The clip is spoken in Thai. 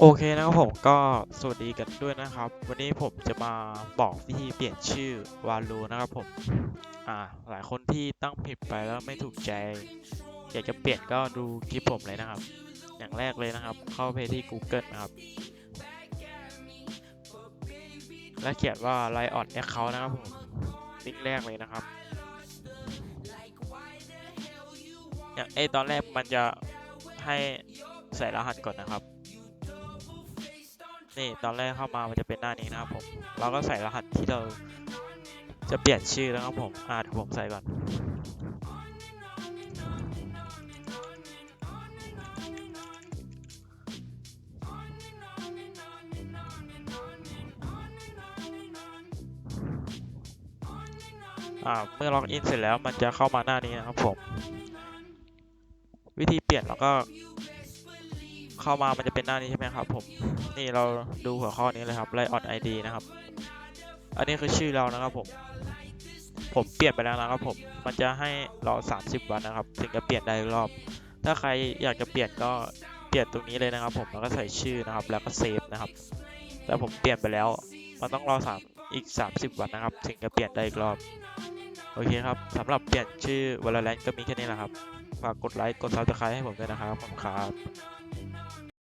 โอเคนะครับผมก็สวัสดีกันด้วยนะครับ วันนี้ผมจะมาบอกวิธีเปลี่ยนชื่อวาลูนะครับผมอ่าหลายคนที่ตั้งผิดไปแล้วไม่ถูกใจ อยากจะเปลี่ยนก็ดูคลิปผมเลยนะครับ อย่างแรกเลยนะครับ เข้าไปที่ Google นะครับ และเขียนว่า Lion Account นะครับผมลิงก์แรกเลยนะครับอย่างไอตอนแรกมันจะให้ใส่รหัสก่อนนะครับ นี่ตอนแรกเข้ามามันจะเป็นหน้านี้นะครับผม เราก็ใส่รหัสที่เราจะเปลี่ยนชื่อแล้วครับผมอ่าเดี๋ยวผมใส่ก่อนอ่าเมื่อล็อกอินเสร็จแล้วมันจะเข้ามาหน้านี้นะครับผม วิธีเปลี่ยนเราก็ เข้ามามันจะเป็นหน้านี้ใช่ไหมครับ ผม นี่เราดูหัวข้อนี้เลยครับ Lion ID นะครับ อันนี้คือชื่อเรานะครับผม ผมเปลี่ยนไปแล้วนะครับผม มันจะให้รอ 30 วันนะครับ ถึงจะเปลี่ยนได้รอบ ถ้าใครอยากจะเปลี่ยนก็เปลี่ยนตรงนี้เลยนะครับ ผม แล้วก็ใส่ชื่อนะครับ แล้วก็เซฟนะครับ แต่ผมเปลี่ยนไปแล้ว มันต้องรอ3อีก 30 วันนะครับ ถึงจะเปลี่ยนได้อีกรอบ โอเคครับสำหรับเปลี่ยนชื่อ Valorant ก็มีแค่นี้แหละครับ ฝากกดไลค์ กด Subscribe ให้ผมด้วยนะครับ ขอบคุณครับ